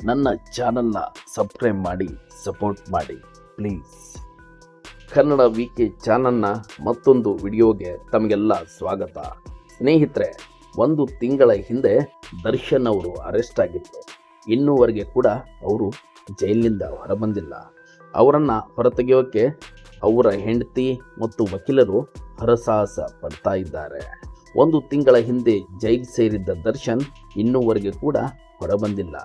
ನನ್ನ ಚಾನಲ್ನ ಸಬ್ಸ್ಕ್ರೈಬ್ ಮಾಡಿ ಸಪೋರ್ಟ್ ಮಾಡಿ ಪ್ಲೀಸ್ ಕನ್ನಡ ವಿ ಕೆ ಚಾನಲ್ನ ಮತ್ತೊಂದು ವಿಡಿಯೋಗೆ ತಮಗೆಲ್ಲ ಸ್ವಾಗತ. ಸ್ನೇಹಿತರೆ, ಒಂದು ತಿಂಗಳ ಹಿಂದೆ ದರ್ಶನ್ ಅವರು ಅರೆಸ್ಟ್ ಆಗಿತ್ತು ಇನ್ನೂವರೆಗೆ ಕೂಡ ಅವರು ಜೈಲಿನಿಂದ ಹೊರಬಂದಿಲ್ಲ. ಅವರನ್ನು ಹೊರತೆಗೆಯೋಕೆ ಅವರ ಹೆಂಡತಿ ಮತ್ತು ವಕೀಲರು ಹರಸಾಹಸ ಪಡ್ತಾ ಇದ್ದಾರೆ. ಒಂದು ತಿಂಗಳ ಹಿಂದೆ ಜೈಲ್ ಸೇರಿದ್ದ ದರ್ಶನ್ ಇನ್ನೂವರೆಗೆ ಕೂಡ ಹೊರಬಂದಿಲ್ಲ.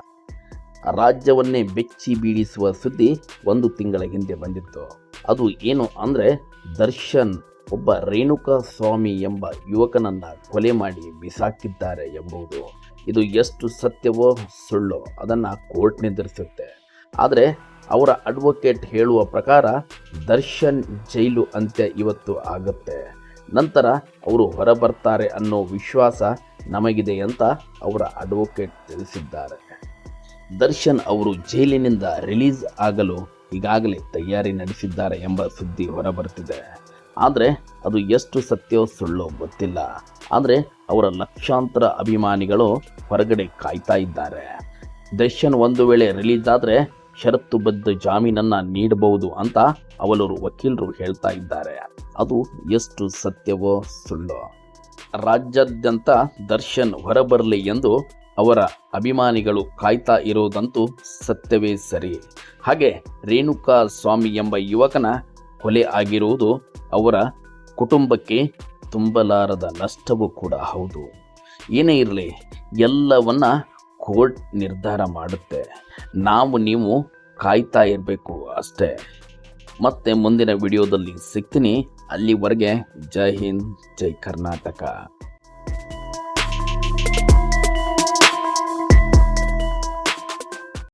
ರಾಜ್ಯವನ್ನೇ ಬೆಚ್ಚಿ ಬೀಳಿಸುವ ಸುದ್ದಿ ಒಂದು ತಿಂಗಳ ಹಿಂದೆ ಬಂದಿತ್ತು. ಅದು ಏನು ಅಂದರೆ ದರ್ಶನ್ ಒಬ್ಬ ರೇಣುಕಾ ಸ್ವಾಮಿ ಎಂಬ ಯುವಕನನ್ನ ಕೊಲೆ ಮಾಡಿ ಬಿಸಾಕಿದ್ದಾರೆ ಎಂಬುದು. ಇದು ಎಷ್ಟು ಸತ್ಯವೋ ಸುಳ್ಳು ಅದನ್ನು ಕೋರ್ಟ್ ನಿರ್ಧರಿಸುತ್ತೆ ಆದರೆ ಅವರ ಅಡ್ವೊಕೇಟ್ ಹೇಳುವ ಪ್ರಕಾರ ದರ್ಶನ್ ಜೈಲು ಅಂತ್ಯ ಇವತ್ತು ಆಗುತ್ತೆ. ನಂತರ ಅವರು ಹೊರಬರ್ತಾರೆ ಅನ್ನೋ ವಿಶ್ವಾಸ ನಮಗಿದೆ ಅಂತ ಅವರ ಅಡ್ವೊಕೇಟ್ ತಿಳಿಸಿದ್ದಾರೆ. ದರ್ಶನ್ ಅವರು ಜೈಲಿನಿಂದ ರಿಲೀಸ್ ಆಗಲು ಈಗಾಗಲೇ ತಯಾರಿ ನಡೆಸಿದ್ದಾರೆ ಎಂಬ ಸುದ್ದಿ ಹೊರಬರ್ತಿದೆ ಆದರೆ ಅದು ಎಷ್ಟು ಸತ್ಯವೋ ಸುಳ್ಳೋ ಗೊತ್ತಿಲ್ಲ. ಆದರೆ ಅವರ ಲಕ್ಷಾಂತರ ಅಭಿಮಾನಿಗಳು ಹೊರಗಡೆ ಕಾಯ್ತಾ ಇದ್ದಾರೆ. ದರ್ಶನ್ ಒಂದು ವೇಳೆ ರಿಲೀಸ್ ಆದರೆ ಷರತ್ತುಬದ್ಧ ಜಾಮೀನನ್ನು ನೀಡಬಹುದು ಅಂತ ಅವಲೂರು ವಕೀಲರು ಹೇಳ್ತಾ ಇದ್ದಾರೆ. ಅದು ಎಷ್ಟು ಸತ್ಯವೋ ಸುಳ್ಳೋ. ರಾಜ್ಯಾದ್ಯಂತ ದರ್ಶನ್ ಹೊರಬರಲಿ ಎಂದು ಅವರ ಅಭಿಮಾನಿಗಳು ಕಾಯ್ತಾ ಇರೋದಂತೂ ಸತ್ಯವೇ ಸರಿ. ಹಾಗೆ ರೇಣುಕಾ ಸ್ವಾಮಿ ಎಂಬ ಯುವಕನ ಕೊಲೆ ಆಗಿರುವುದು ಅವರ ಕುಟುಂಬಕ್ಕೆ ತುಂಬಲಾರದ ನಷ್ಟವೂ ಕೂಡ ಹೌದು. ಏನೇ ಇರಲಿ, ಎಲ್ಲವನ್ನ ಕೋರ್ಟ್ ನಿರ್ಧಾರ ಮಾಡುತ್ತೆ. ನಾವು ನೀವು ಕಾಯ್ತಾ ಇರಬೇಕು ಅಷ್ಟೇ. ಮತ್ತೆ ಮುಂದಿನ ವಿಡಿಯೋದಲ್ಲಿ ಸಿಗ್ತೀನಿ. ಅಲ್ಲಿವರೆಗೆ ಜೈ ಹಿಂದ್, ಜೈ ಕರ್ನಾಟಕ.